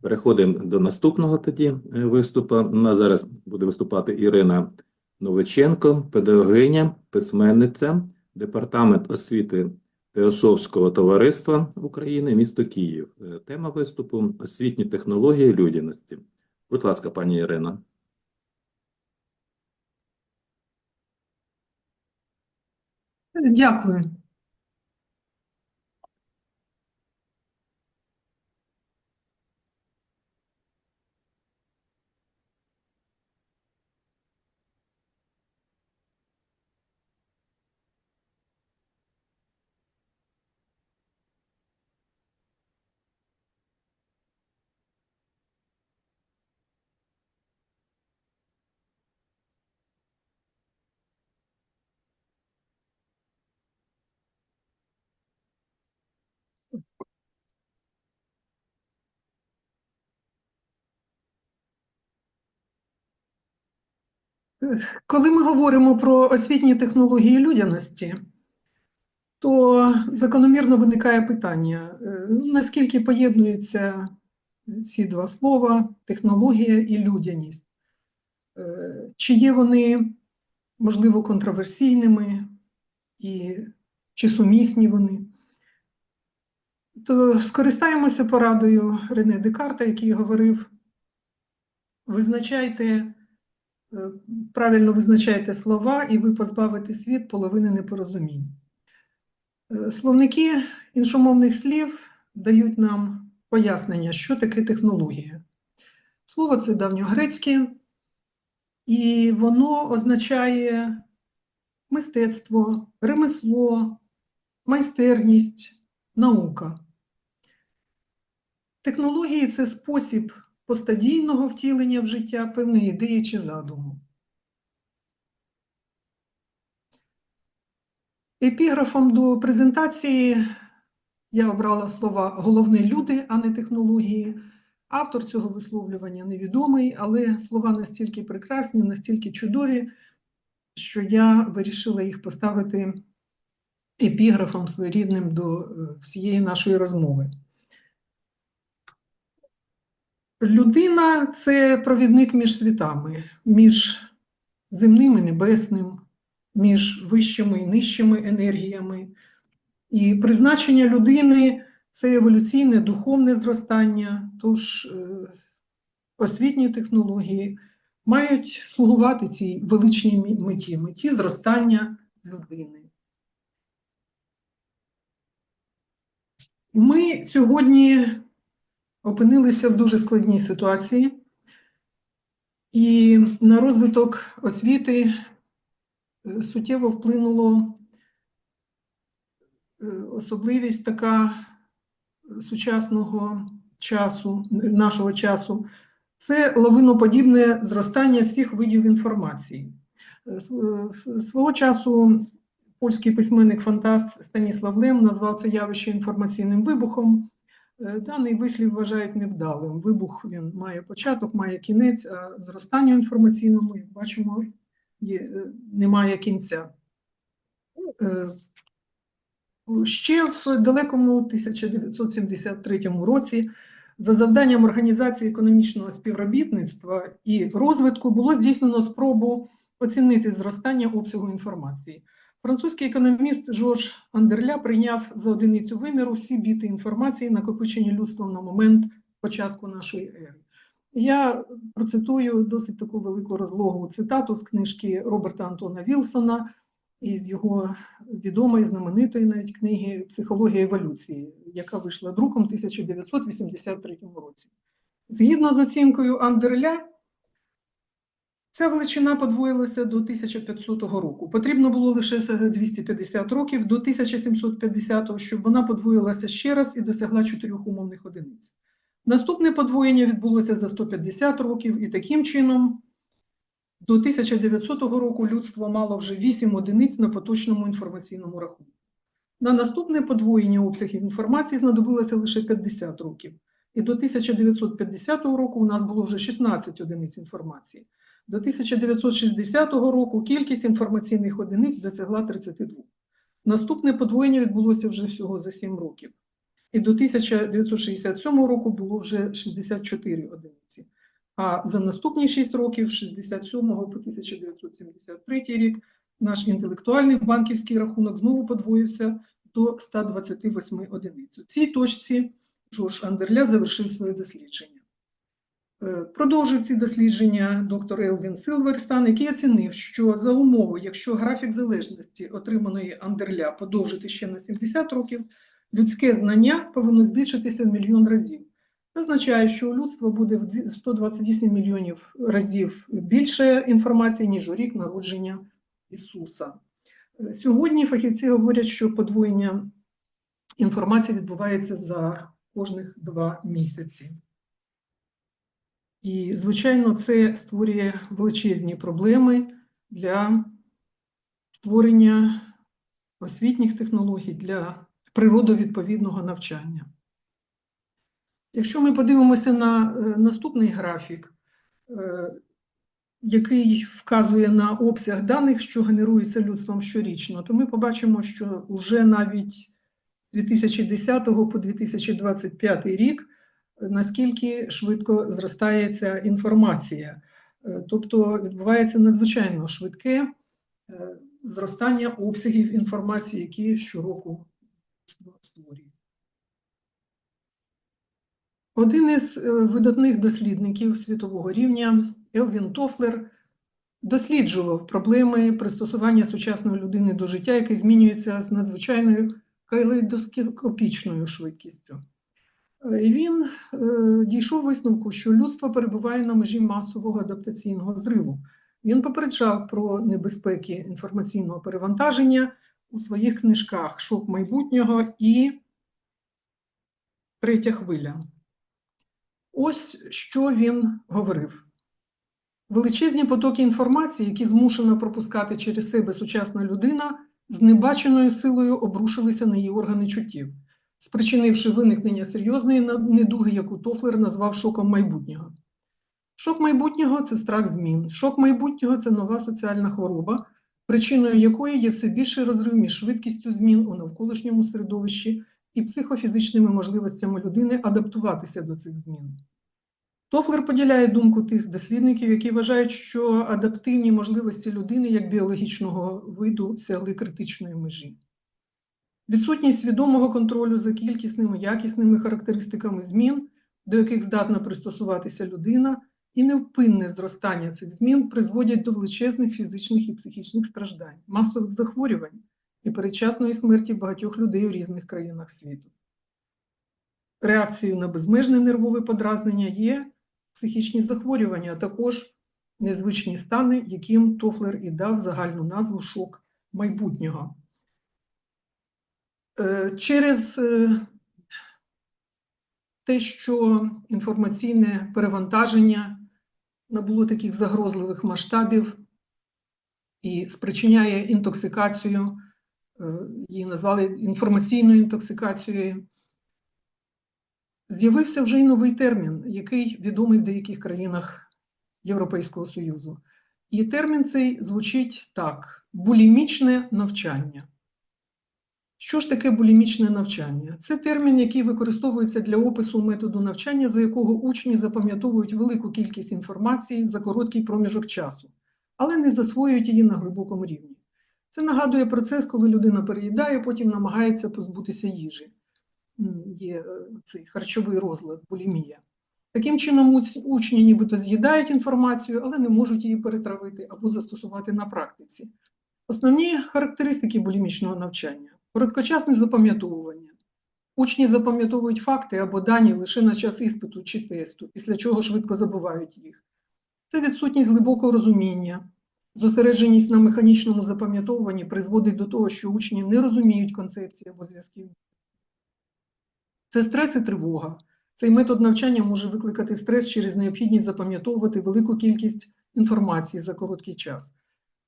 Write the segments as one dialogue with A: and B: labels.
A: Переходимо до наступного тоді е, виступу. У нас зараз буде виступати Ірина Новиченко, педагогиня, письменниця, департамент освіти Теософського товариства України, місто Київ. Е, Тема виступу освітні технології людяності. Будь ласка, пані Ірина.
B: Дякую. Коли ми говоримо про освітні технології людяності, то закономірно виникає питання, е, наскільки поєднуються ці два слова технологія і людяність? Е, Чи є вони, можливо, контроверсійними, і чи сумісні вони? То скористаємося порадою Рене Декарта, який говорив: визначайте. Е, правильно визначайте слова, і ви позбавите світ половини непорозумінь. Е, Словники іншомовних слів дають нам пояснення, що таке технологія. Слово це давньогрецьке, і воно означає мистецтво, ремесло, майстерність, наука. Технології це спосіб постадійного втілення в життя певної ідеї чи задуму. Епіграфом до презентації я обрала слова головне люди, а не технології. Автор цього висловлювання невідомий, але слова настільки прекрасні, настільки чудові, що я вирішила їх поставити епіграфом своєрідним до е, всієї нашої розмови. Людина це провідник між світами, між земним і небесним, між вищими і нижчими енергіями. І призначення людини це еволюційне духовне зростання, тож е, освітні технології мають слугувати цій величній меті, меті зростання людини. Ми сьогодні опинилися в дуже складній ситуації, і на розвиток освіти е, суттєво вплинуло е, особливість така сучасного часу, нашого часу. Це лавиноподібне зростання всіх видів інформації. Е, Свого часу польський письменник-фантаст Станіслав Лем назвав це явище інформаційним вибухом. Е, Даний вислів вважають невдалим. Вибух він має початок, має кінець, а зростанню інформаційному, як бачимо, є, е, немає кінця. Е, Ще в далекому 1973 році за завданням Організації економічного співробітництва і розвитку було здійснено спробу оцінити зростання обсягу інформації. Французький економіст Жорж Андерля прийняв за одиницю виміру всі біти інформації, накопичені людством на момент початку нашої ери. Я процитую досить таку велику розлогу цитату з книжки Роберта Антона Вілсона із його відомої, знаменитої навіть книги Психологія еволюції, яка вийшла друком в 1983 році. Згідно з оцінкою Андерля, Ця величина подвоїлася до 1500 року. Потрібно було лише 250 років до 1750, щоб вона подвоїлася ще раз і досягла чотирьох умовних одиниць. Наступне подвоєння відбулося за 150 років, і таким чином до 1900 року людство мало вже 8 одиниць на поточному інформаційному рахунку. На наступне подвоєння обсягів інформації знадобилося лише 50 років. І до 1950 року у нас було вже 16 одиниць інформації. До 1960 року кількість інформаційних одиниць досягла 32. Наступне подвоєння відбулося вже всього за 7 років. І до 1967 року було вже 64 одиниці. А за наступні 6 років, з 67 по 1973 рік, наш інтелектуальний банківський рахунок знову подвоївся до 128 одиниць. У цій точці Жорж Андерля завершив своє дослідження. Е, Продовжив ці дослідження доктор Елвін Силверстан, який оцінив, що за умови, якщо графік залежності отриманої Андерля подовжити ще на 70 років, людське знання повинно збільшитися в мільйон разів. Це означає, що у людства буде в дві- в 128 мільйонів разів більше інформації, ніж у рік народження Ісуса. Е, Сьогодні фахівці говорять, що подвоєння інформації відбувається за кожних два місяці. І, звичайно, це створює величезні проблеми для створення освітніх технологій для природовідповідного навчання. Якщо ми подивимося на е, наступний графік, е, який вказує на обсяг даних, що генеруються людством щорічно, то ми побачимо, що вже навіть з 2010 по 2025 рік наскільки швидко зростає ця інформація. Е, Тобто відбувається надзвичайно швидке е, зростання обсягів інформації, які щороку створює. Один із е, видатних дослідників світового рівня Елвін Тофлер досліджував проблеми пристосування сучасної людини до життя, яке змінюється з надзвичайною калейдоскопічною швидкістю. Він е, дійшов висновку, що людство перебуває на межі масового адаптаційного зриву. Він попереджав про небезпеки інформаційного перевантаження у своїх книжках Шок майбутнього і Третя хвиля. Ось що він говорив. Величезні потоки інформації, які змушена пропускати через себе сучасна людина, з небаченою силою обрушилися на її органи чуттів, спричинивши виникнення серйозної недуги, яку Тофлер назвав шоком майбутнього. Шок майбутнього це страх змін. Шок майбутнього це нова соціальна хвороба, причиною якої є все більший розрив між швидкістю змін у навколишньому середовищі і психофізичними можливостями людини адаптуватися до цих змін. Тофлер поділяє думку тих дослідників, які вважають, що адаптивні можливості людини як біологічного виду сягли критичної межі. Відсутність свідомого контролю за кількісними якісними характеристиками змін, до яких здатна пристосуватися людина, і невпинне зростання цих змін призводять до величезних фізичних і психічних страждань, масових захворювань і передчасної смерті багатьох людей у різних країнах світу. Реакцією на безмежне нервове подразнення є психічні захворювання, а також незвичні стани, яким Тофлер і дав загальну назву шок майбутнього. Е, Через е, те, що інформаційне перевантаження набуло таких загрозливих масштабів і спричиняє інтоксикацію, е, її назвали інформаційною інтоксикацією. З'явився вже й новий термін, який відомий в деяких країнах Європейського Союзу. І термін цей звучить так: булімічне навчання. Що ж таке булімічне навчання? Це термін, який використовується для опису методу навчання, за якого учні запам'ятовують велику кількість інформації за короткий проміжок часу, але не засвоюють її на глибокому рівні. Це нагадує процес, коли людина переїдає, потім намагається позбутися їжі. Є е, цей харчовий розлад, булімія. Таким чином, учні нібито з'їдають інформацію, але не можуть її перетравити або застосувати на практиці. Основні характеристики булімічного навчання короткочасне запам'ятовування. Учні запам'ятовують факти або дані лише на час іспиту чи тесту, після чого швидко забувають їх. Це відсутність глибокого розуміння. Зосередженість на механічному запам'ятовуванні призводить до того, що учні не розуміють концепції або зв'язків. Це стрес і тривога. Цей метод навчання може викликати стрес через необхідність запам'ятовувати велику кількість інформації за короткий час.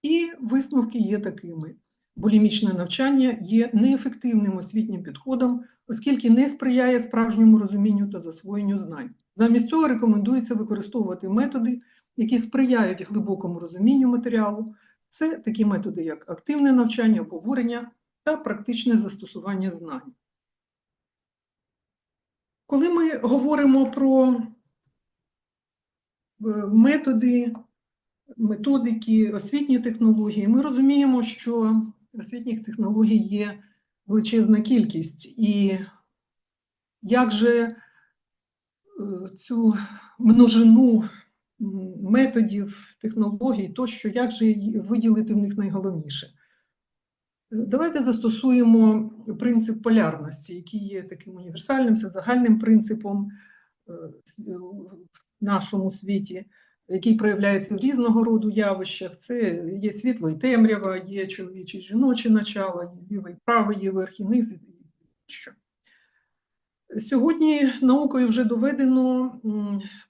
B: І висновки є такими. Булімічне навчання є неефективним освітнім підходом, оскільки не сприяє справжньому розумінню та засвоєнню знань. Замість цього рекомендується використовувати методи, які сприяють глибокому розумінню матеріалу. Це такі методи, як активне навчання, обговорення та практичне застосування знань. Коли ми говоримо про е, методи, методики, освітні технології, ми розуміємо, що освітніх технологій є величезна кількість. І як же е, цю множину методів, технологій, тощо, як же виділити в них найголовніше? Е, Давайте застосуємо принцип полярності, який є таким універсальним, всезагальним принципом е, в нашому світі, який проявляється в різного роду явищах. Це є світло і темрява, є чоловіче і жіноче начало, є ліве і праве, є верх низ. і що. Сьогодні наукою вже доведено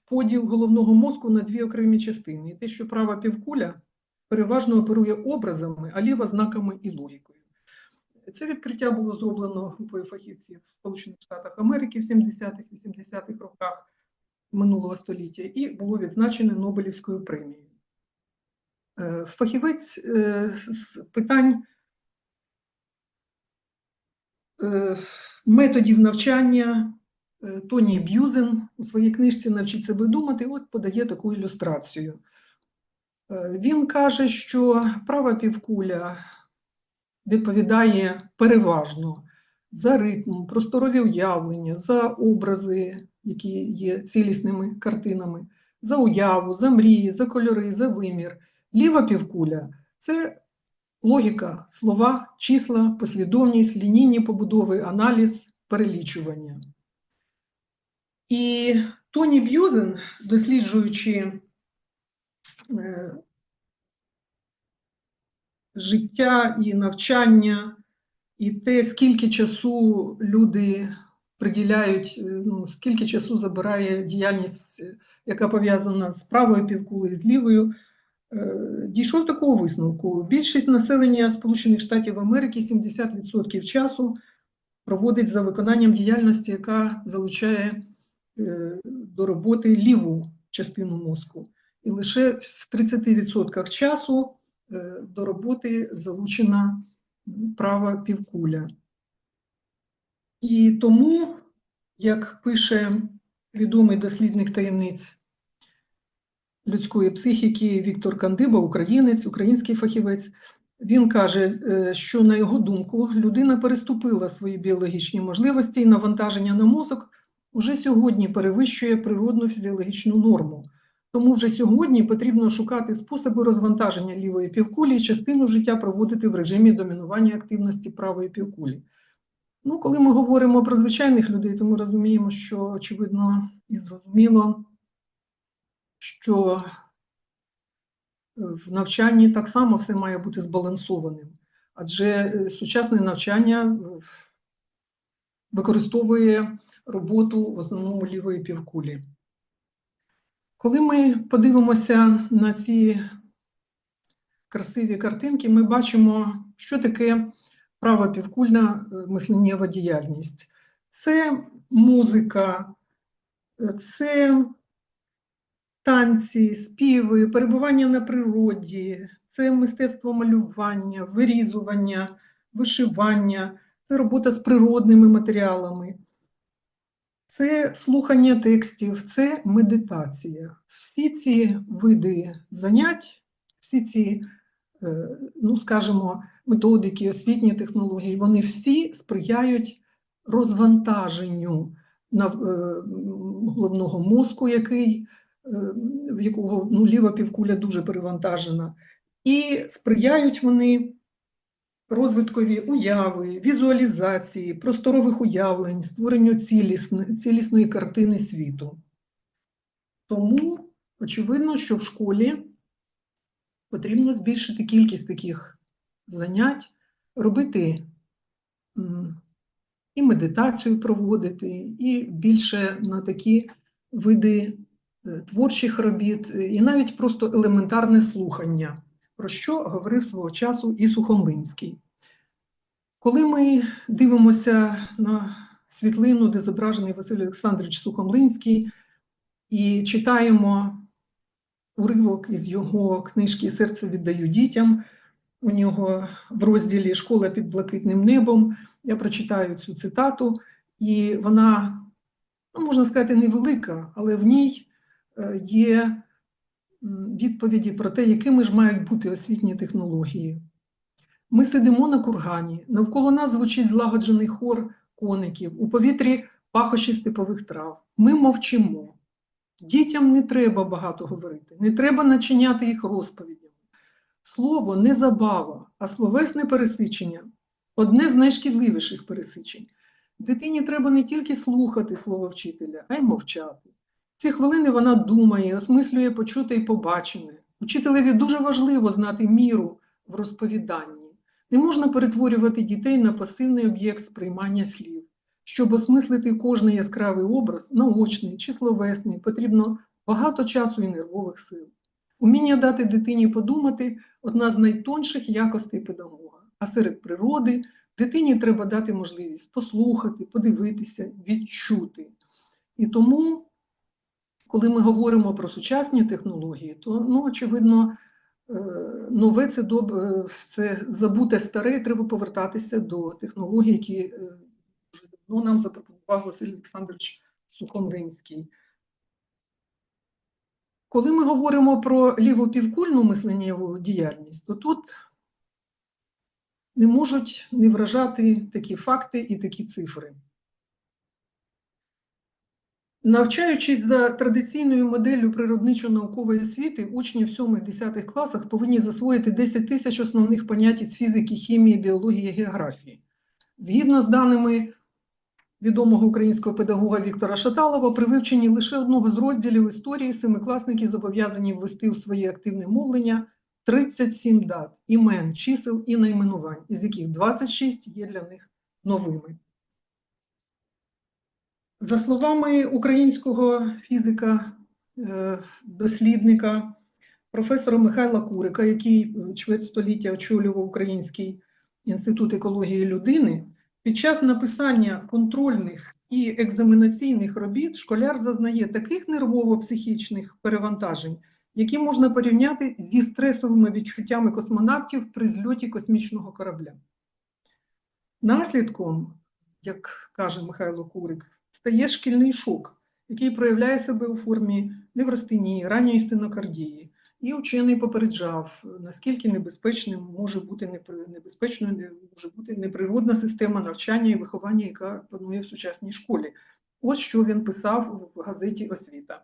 B: поділ головного мозку на дві окремі частини. І те, що права півкуля переважно оперує образами, а ліва знаками і логікою. Це відкриття було зроблено групою фахівців в Сполучених Штатах Америки в 70-х-80-х роках минулого століття і було відзначене Нобелівською премією. Е, Фахівець е, з питань е, методів навчання Тоні Б'юзен у своїй книжці Навчіть себе думати от подає таку ілюстрацію. Він каже, що права півкуля відповідає переважно за ритм, просторові уявлення, за образи, які є цілісними картинами, за уяву, за мрії, за кольори, за вимір. Ліва півкуля це логіка, слова, числа, послідовність, лінійні побудови, аналіз, перелічування. І Тоні Б'юзен, досліджуючи е, життя і навчання, і те, скільки часу люди приділяють, е, ну, скільки часу забирає діяльність, е, яка пов'язана з правою півкулею, з лівою, е, дійшов такого висновку. Більшість населення Сполучених Штатів Америки 70% часу проводить за виконанням діяльності, яка залучає до роботи ліву частину мозку. І лише в 30% часу до роботи залучена права півкуля. І тому, як пише відомий дослідник таємниць людської психіки Віктор Кандиба, українець, український фахівець, він каже, е, що на його думку людина переступила свої біологічні можливості і навантаження на мозок уже сьогодні перевищує природну фізіологічну норму. Тому вже сьогодні потрібно шукати способи розвантаження лівої півкулі і частину життя проводити в режимі домінування активності правої півкулі. Ну, коли ми говоримо про звичайних людей, то ми розуміємо, що очевидно і зрозуміло, що в навчанні так само все має бути збалансованим. Адже е, сучасне навчання е, використовує роботу в основному лівої півкулі. Коли ми подивимося на ці красиві картинки, ми бачимо, що таке права півкульна е, мисленнєва діяльність. Це музика, е, це танці, співи, перебування на природі, це мистецтво малювання, вирізування, вишивання, це робота з природними матеріалами. Це слухання текстів, це медитація. Всі ці види занять, всі ці, ну скажімо, методики, освітні технології, вони всі сприяють розвантаженню е, головного мозку, який, е, в якого ну, ліва півкуля дуже перевантажена, і сприяють вони розвиткові уяви, візуалізації, просторових уявлень, створенню цілісне- цілісної картини світу. Тому очевидно, що в школі потрібно збільшити кількість таких занять, робити і медитацію проводити, і більше на такі види е, творчих робіт, е, і навіть просто елементарне слухання, про що говорив свого часу і Сухомлинський. Коли ми дивимося на світлину, де зображений Василь Олександрович Сухомлинський, і читаємо уривок із його книжки Серце віддаю дітям. У нього в розділі Школа під блакитним небом. Я прочитаю цю цитату, і вона, ну, можна сказати, невелика, але в ній е, є відповіді про те, якими ж мають бути освітні технології. Ми сидимо на кургані, навколо нас звучить злагоджений хор коників, у повітрі пахощі степових трав. Ми мовчимо. Дітям не треба багато говорити, не треба начиняти їх розповідями. Слово не забава, а словесне пересичення одне з найшкідливіших пересичень. Дитині треба не тільки слухати слово вчителя, а й мовчати. В ці хвилини вона думає, осмислює почуте і побачене. Учителеві дуже важливо знати міру в розповіданні. Не можна перетворювати дітей на пасивний об'єкт сприймання слів. Щоб осмислити кожний яскравий образ, наочний чи словесний, потрібно багато часу і нервових сил. Уміння дати дитині подумати одна з найтонших якостей педагога. А серед природи дитині треба дати можливість послухати, подивитися, відчути. І тому, коли ми говоримо про сучасні технології, то ну, очевидно, е, нове це доб- е, це забуте старе, треба повертатися до технологій, які е, нам запропонував Василь Олександрович Сухомлинський. Коли ми говоримо про лівопівкульну мисленнєву діяльність, то тут не можуть не вражати такі факти і такі цифри. Навчаючись за традиційною моделлю природничо-наукової освіти, учні в 7-10 класах повинні засвоїти 10 тисяч основних понять із фізики, хімії, біології, географії. Згідно з даними відомого українського педагога Віктора Шаталова, при вивченні лише одного з розділів історії семикласники зобов'язані ввести в своє активне мовлення 37 дат, імен, чисел і найменувань, із яких 26 є для них новими. За словами українського фізика, е, дослідника, професора Михайла Курика, який е, чверть століття очолював Український інститут екології людини, під час написання контрольних і екзаменаційних робіт школяр зазнає таких нервово-психічних перевантажень, які можна порівняти зі стресовими відчуттями космонавтів при зльоті космічного корабля. Наслідком, як каже Михайло Курик, стає шкільний шок, який проявляє себе у формі неврастенії, ранньої стенокардії. І учений попереджав, наскільки небезпечним може бути небезпечною може бути неприродна система навчання і виховання, яка панує в сучасній школі. Ось що він писав в газеті Освіта.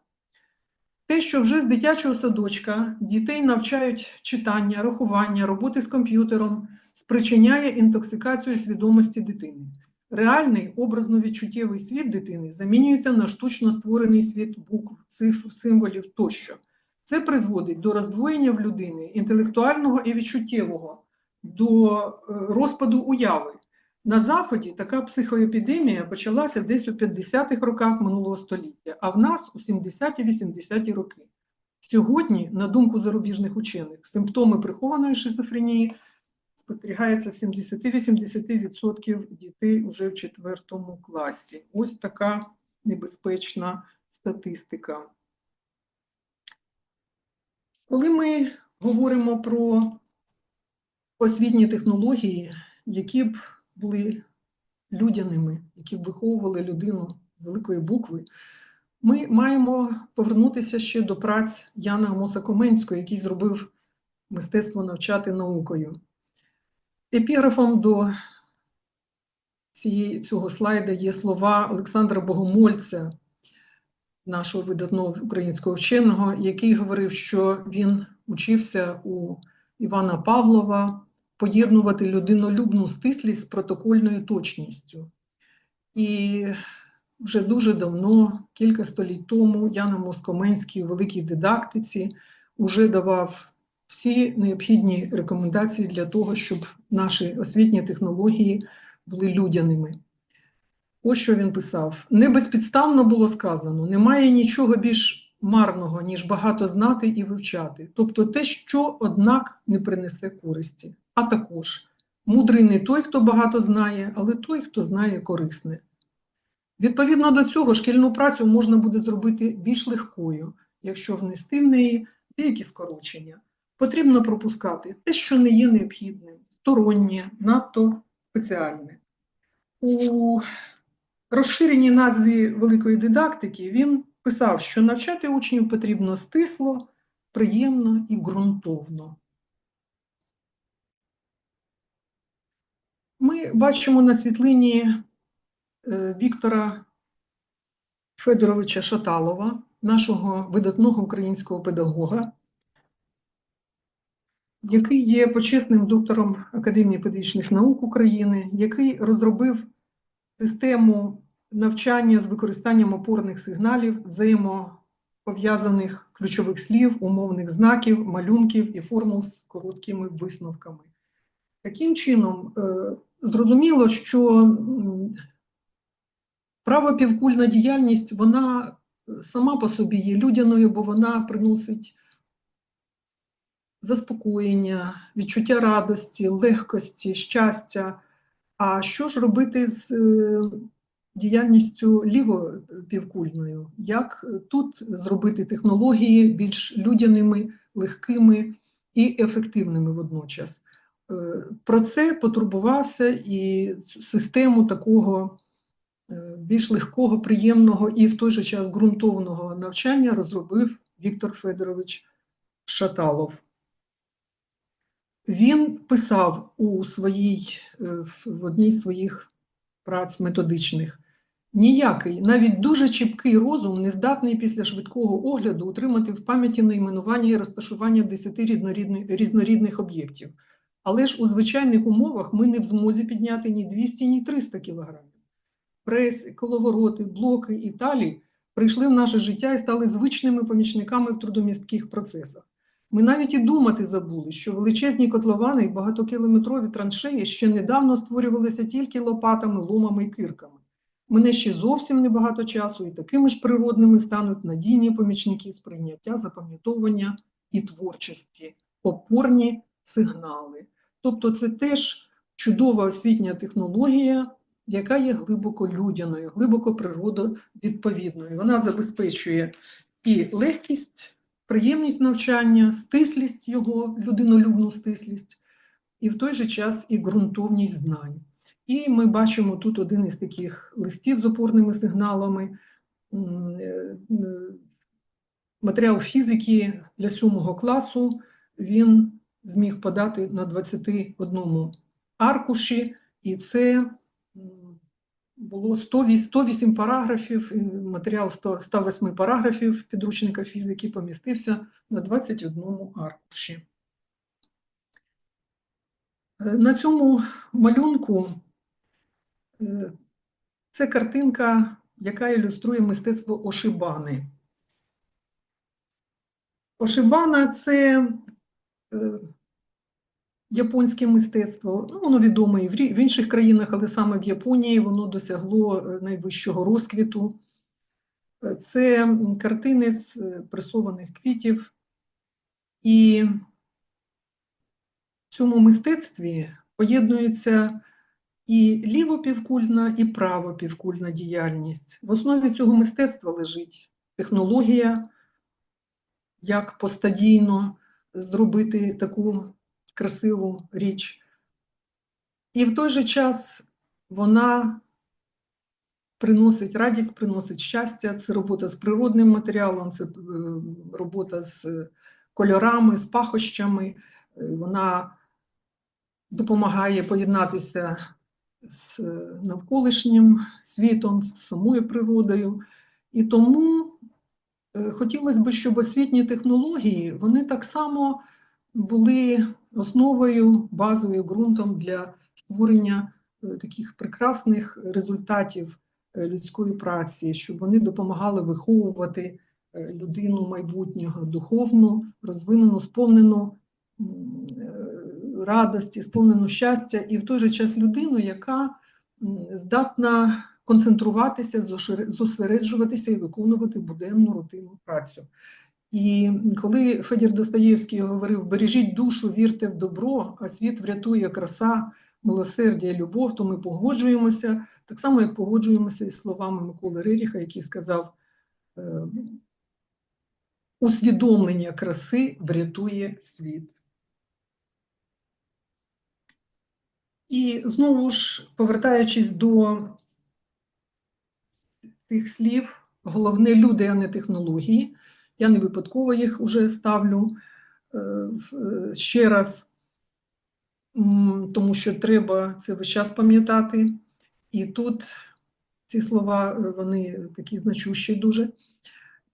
B: Те, що вже з дитячого садочка дітей навчають читання, рахування, роботи з комп'ютером, спричиняє інтоксикацію свідомості дитини. Реальний образно-відчуттєвий світ дитини замінюється на штучно створений світ букв, цифр, символів тощо. Це призводить до роздвоєння в людини інтелектуального і відчуттєвого, до е, розпаду уяви. На Заході така психоепідемія почалася десь у 50-х роках минулого століття, а в нас у 70-80-ті роки. Сьогодні, на думку зарубіжних учених, симптоми прихованої шизофренії спостерігається в 70-80% дітей вже в четвертому класі. Ось така небезпечна статистика. Коли ми говоримо про освітні технології, які б були людяними, які б виховували людину з великої букви, ми маємо повернутися ще до праць Яна Амоса Коменського, який зробив мистецтво навчати наукою. Епіграфом до цього слайда є слова Олександра Богомольця, нашого видатного українського вченого, який говорив, що він учився у Івана Павлова поєднувати людинолюбну стислість з протокольною точністю. І вже дуже давно, кілька століть тому, Яна Москоменський у великій дидактиці вже давав всі необхідні рекомендації для того, щоб наші освітні технології були людяними. Ось що він писав: не безпідставно було сказано: немає нічого більш марного, ніж багато знати і вивчати, тобто те, що, однак, не принесе користі, а також Мудрий не той, хто багато знає, але той, хто знає корисне. Відповідно до цього, шкільну працю можна буде зробити більш легкою, якщо внести в неї деякі скорочення. Потрібно пропускати те, що не є необхідним, стороннє, надто спеціальне. У розширеній назві великої дидактики він писав, що навчати учнів потрібно стисло, приємно і ґрунтовно. Ми бачимо на світлині е, Віктора Федоровича Шаталова, нашого видатного українського педагога, який є почесним доктором Академії педагогічних наук України, який розробив систему навчання з використанням опорних сигналів, взаємопов'язаних ключових слів, умовних знаків, малюнків і формул з короткими висновками. Таким чином, е, зрозуміло, що правопівкульна діяльність, вона е, сама по собі є людяною, бо вона приносить заспокоєння, відчуття радості, легкості, щастя. А що ж робити з е, діяльністю лівопівкульною? Як тут зробити технології більш людяними, легкими і ефективними водночас? Е, Про це потурбувався і систему такого е, більш легкого, приємного і в той же час ґрунтовного навчання розробив Віктор Федорович Шаталов. Він писав у своїй, е, в одній з своїх праць методичних. Ніякий, навіть дуже чіпкий розум не здатний після швидкого огляду утримати в пам'яті найменування і розташування 10 різнорідних, різнорідних об'єктів. Але ж у звичайних умовах ми не в змозі підняти ні 200, ні 300 кілограмів. Прес, коловороти, блоки і талі прийшли в наше життя і стали звичними помічниками в трудомістких процесах. Ми навіть і думати забули, що величезні котловани і багатокілометрові траншеї ще недавно створювалися тільки лопатами, ломами і кирками. Мене ще зовсім небагато часу, і такими ж природними стануть надійні помічники сприйняття, запам'ятовування і творчості, опорні сигнали. Тобто це теж чудова освітня технологія, яка є глибоко людяною, глибоко природовідповідною. Вона забезпечує і легкість, приємність навчання, стислість його, людинолюбну стислість, і в той же час і ґрунтовність знань. І ми бачимо тут один із таких листів з опорними сигналами. Е, Матеріал фізики для сьомого класу він зміг подати на 21 аркуші, і це було 108 108 параграфів, матеріал 100 108 параграфів підручника фізики помістився на 21 аркуші. Е, На цьому малюнку е, це картинка, яка ілюструє мистецтво Ошибани. Ошибана це е, японське мистецтво. Ну, воно відоме і в інших країнах, але саме в Японії воно досягло е, найвищого розквіту. Е, Це картини з е, пресованих квітів. І в цьому мистецтві поєднується і лівопівкульна, і правопівкульна діяльність. В основі цього мистецтва лежить технологія, як постадійно зробити таку красиву річ. І в той же час вона приносить радість, приносить щастя. Це робота з природним матеріалом, це е, робота з кольорами, з пахощами. Е, Вона допомагає поєднатися з е, навколишнім світом, з самою природою. І тому хотілося б, щоб освітні технології вони так само були основою, базовою ґрунтом для створення е, таких прекрасних результатів е, людської праці, щоб вони допомагали виховувати е, людину майбутнього, духовну, розвинену, сповнену радості, сповнену щастя, і в той же час людину, яка здатна концентруватися, зосереджуватися і виконувати буденну рутинну працю. І коли Федір Достоєвський говорив: бережіть душу, вірте в добро, а світ врятує краса, милосердя любов, то ми погоджуємося, так само, як погоджуємося із словами Миколи Реріха, який сказав, е, усвідомлення краси врятує світ. І знову ж, повертаючись до тих слів, головне люди, а не технології. Я не випадково їх уже ставлю е, е, ще раз, тому що треба це весь час пам'ятати. І тут ці слова е, вони такі значущі дуже.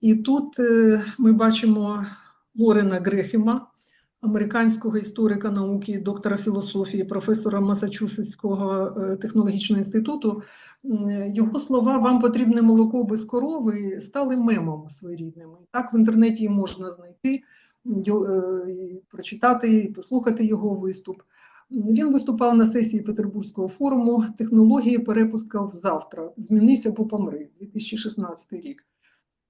B: І тут ми бачимо Лорена Грехема, американського історика науки, доктора філософії, професора Масачусетського е, технологічного інституту. Його слова «Вам потрібне молоко без корови» стали мемом своєрідними. Так в інтернеті можна знайти, е, прочитати, і послухати його виступ. Він виступав на сесії Петербурзького форуму «Технології перепусків завтра. Змінися або помри» 2016 рік.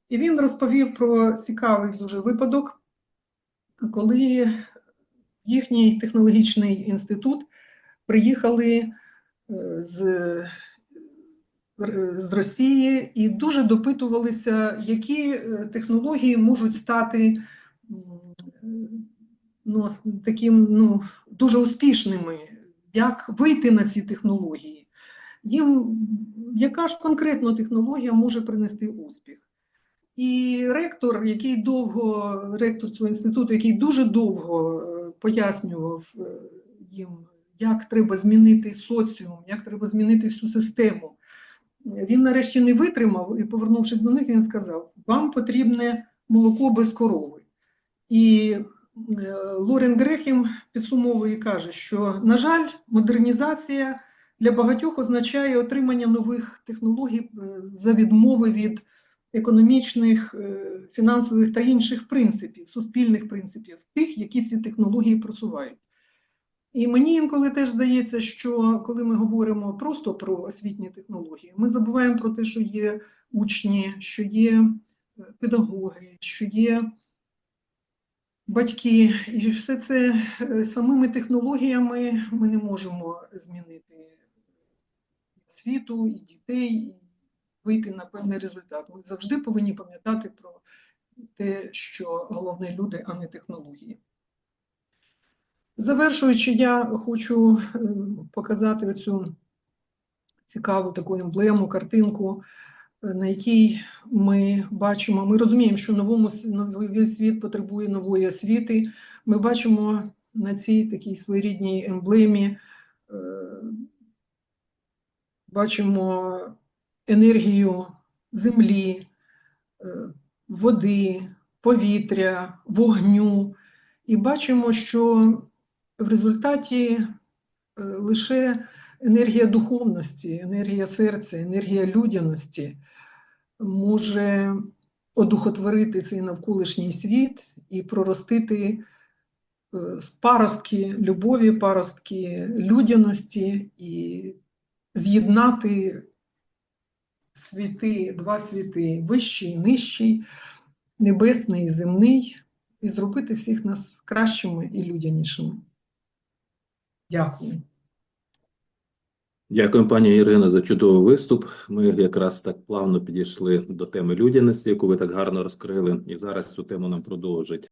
B: І він розповів про цікавий дуже випадок, коли їхній технологічний інститут приїхали е, з, з Росії і дуже допитувалися, які е, технології можуть стати ну, таким ну, дуже успішними, як вийти на ці технології. Їм яка ж конкретно технологія може принести успіх? І ректор, який довго, ректор цього інституту, який дуже довго е, пояснював е, їм, як треба змінити соціум, як треба змінити всю систему, він нарешті не витримав і, повернувшись до них, він сказав: вам потрібне молоко без корови. І е, Лорен Грехем підсумовує і каже, що, на жаль, модернізація для багатьох означає отримання нових технологій за відмови від економічних, е, фінансових та інших принципів, суспільних принципів, тих, які ці технології просувають. І мені інколи теж здається, що коли ми говоримо просто про освітні технології, ми забуваємо про те, що є учні, що є е, педагоги, що є батьки, і все це е, самими технологіями ми не можемо змінити світу і дітей, вийти на певний результат. Ми завжди повинні пам'ятати про те, що головне люди, а не технології. Завершуючи, я хочу е, показати оцю цікаву таку емблему, картинку, е, на якій ми бачимо, ми розуміємо, що новому новий світ потребує нової освіти. Ми бачимо на цій такій своєрідній емблемі, е, бачимо енергію землі, е, води, повітря, вогню. І бачимо, що в результаті е, лише енергія духовності, енергія серця, енергія людяності може одухотворити цей навколишній світ і проростити е, паростки любові, паростки людяності і з'єднати світи, два світи вищий і нижчий, небесний і земний, і зробити всіх нас кращими і людянішими. Дякую.
A: Дякую, пані Ірино, за чудовий виступ. Ми якраз так плавно підійшли до теми людяності, яку ви так гарно розкрили, і зараз цю тему нам продовжить